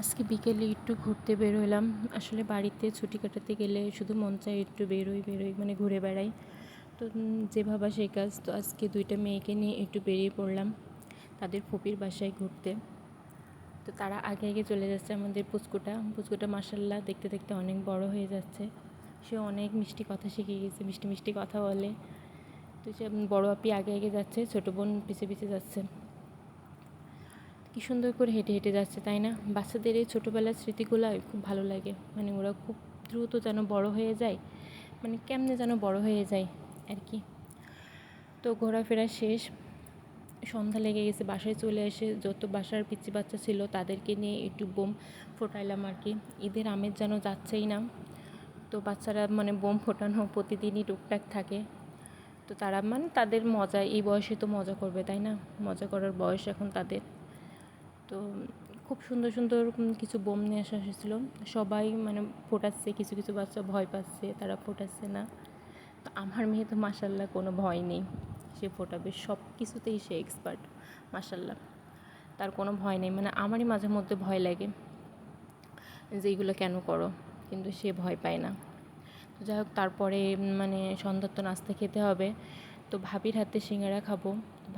আজকে বিকেলে একটু ঘুরতে বেরোলাম আসলে বাড়িতে ছুটি কাটাতে গেলে শুধু মন চায় একটু বেরোই বেরোই মানে ঘুরে বেড়াই। তো যে ভাবা সেই কাজ, তো আজকে দুইটা মেয়েকে নিয়ে একটু বেরিয়ে পড়লাম তাদের ফুপির বাসায় ঘুরতে। তো তারা আগে আগে চলে যাচ্ছে আমাদের পুচকুটা। পুচকুটা মাসাল্লাহ দেখতে দেখতে অনেক বড় হয়ে যাচ্ছে। সে অনেক মিষ্টি কথা শিখে গেছে, মিষ্টি মিষ্টি কথা বলে। তো সে বড় আপি আগে আগে যাচ্ছে, ছোটো বোন পিছে পিছে যাচ্ছে। কি সুন্দর করে হেঁটে হেঁটে যাচ্ছে, তাই না? বাচ্চাদের এই ছোটোবেলার স্মৃতিগুলো খুব ভালো লাগে। মানে ওরা খুব দ্রুত যেন বড় হয়ে যায় মানে কেমনে যেন বড় হয়ে যায় আর কি। তো ঘোরাফেরা শেষ, সন্ধ্যা লেগে গেছে, বাসায় চলে এসে যত বাসার পিচ্ছি বাচ্চা ছিল তাদেরকে নিয়ে একটু বোম ফোটাইলাম আর কি। ঈদের আমেজ যেন যাচ্ছেই না। তো বাচ্চারা মানে বোম ফোটানো প্রতিদিনই টুকটাক থাকে। তো তারা মানে তাদের মজা এই বয়সে তো মজা করবে, তাই না? মজা করার বয়স এখন তাদের। তো খুব সুন্দর সুন্দর কিছু বোম নিয়ে আসা হয়েছিল। সবাই মানে ফোটাচ্ছে, কিছু কিছু বাচ্চা ভয় পাচ্ছে, তারা ফোটাচ্ছে না। তো আমার মেয়ে তো মাসাল্লাহ কোনো ভয় নেই। সে ফোটাবে সব কিছুতেই সে এক্সপার্ট মাসাল্লাহ তার কোনো ভয় নেই মানে আমারই মাঝে মধ্যে ভয় লাগে যে এইগুলো কেন করো? কিন্তু সে ভয় পায় না। তো যাই হোক, তারপরে মানে সন্ধ্যার তো নাস্তা খেতে হবে। তো ভাবির হাতে সিঙ্গারা খাব।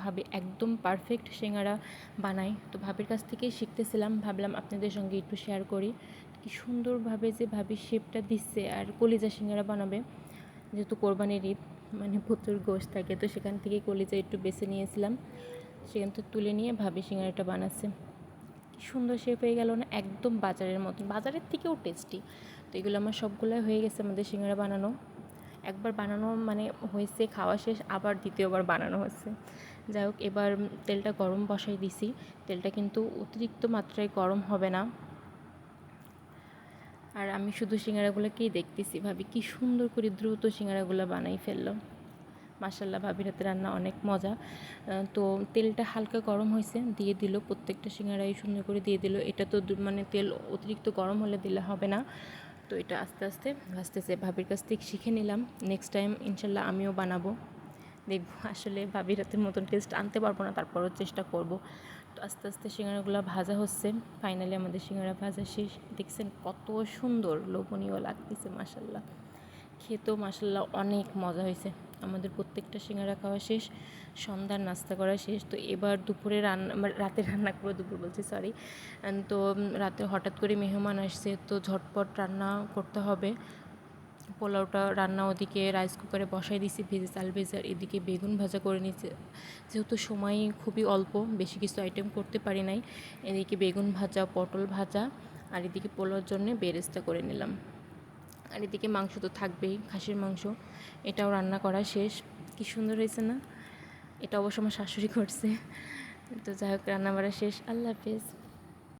ভাবি একদম পারফেক্ট সিঙ্গারা বানাই তো ভাবির কাছ থেকেই শিখতেছিলাম। ভাবলাম আপনাদের সঙ্গে একটু শেয়ার করি। কি সুন্দরভাবে যে ভাবি শেপটা দিচ্ছে আর কলিজা সিঙ্গারা বানাবে। যেহেতু কোরবানির ঈদ মানে প্রচুর গোশ থাকে, তো সেখান থেকে কলিজা একটু বেছে নিয়েছিলাম। সেখান থেকে তুলে নিয়ে ভাবি সিঙ্গারাটা বানাচ্ছে। সুন্দর শেপ হয়ে গেল না, একদম বাজারের মতন। বাজারের থেকেও টেস্টি তো এগুলো আমার সবগুলোই হয়ে গেছে আমাদের সিঙ্গারা বানানো। একবার বানানো মানে হয়েছে, খাওয়া শেষ, আবার দ্বিতীয়বার বানানো হচ্ছে যাই হোক, এবার তেলটা গরম বসাই দিছি। তেলটা কিন্তু অতিরিক্ত মাত্রায় গরম হবে না। আর আমি শুধু সিঙ্গারাগুলোকেই দেখতেছি। ভাবি কি সুন্দর করে দ্রুত সিঙ্গারাগুলো বানাই ফেলল। মাসাল্লাহ ভাবির হাতে রান্না অনেক মজা। তো তেলটা হালকা গরম হয়েছে, দিয়ে দিল প্রত্যেকটা সিঙ্গারাই সুন্দর করে দিয়ে দিল। এটা তো মানে তেল অতিরিক্ত গরম হলে দিলে হবে না। তো এটা আস্তে আস্তে আস্তে ভাবির কাছ থেকে শিখে নিলাম। নেক্সট টাইম ইনশাল্লাহ আমিও বানাবো। দেখব আসলে ভাবির হাতের মতন টেস্ট আনতে পারব না, তারপরও চেষ্টা করব। তো আস্তে আস্তে সিঙ্গারাগুলো ভাজা হচ্ছে। ফাইনালি আমাদের সিঙ্গারা ভাজা শেষ। দেখছেন কত সুন্দর, লোভনীয় লাগতেছে মাসাল্লাহ খেতেও মাসাল্লাহ অনেক মজা হয়েছে। আমাদের প্রত্যেকটা সিঙ্গারা খাওয়া শেষ, সন্ধ্যার নাস্তা করা শেষ। তো এবার দুপুরে রান্না মানে রাতে রান্না করব দুপুর বলছি সরি তো রাতে হঠাৎ করে মেহমান আসছে, তো ঝটপট রান্না করতে হবে। পোলাওটা রান্না ওদিকে রাইস কুকারে বসাই দিছি, ভেজে চাল ভেজে, আর এদিকে বেগুন ভাজা করে নিচ্ছে যেহেতু সময় খুবই অল্প, বেশি কিছু আইটেম করতে পারি নাই। এদিকে বেগুন ভাজা, পটল ভাজা, আর এদিকে পোলাওর জন্য বেরেস্তা করে নিলাম। আর এদিকে মাংস তো থাকবেই, খাসির মাংস। এটাও রান্না করা শেষ। কি সুন্দর হয়েছে না? এটা অবশ্য আমার শাশুড়ি করছে। তো যাই হোক রান্না করা শেষ। আল্লাহ হাফেজ।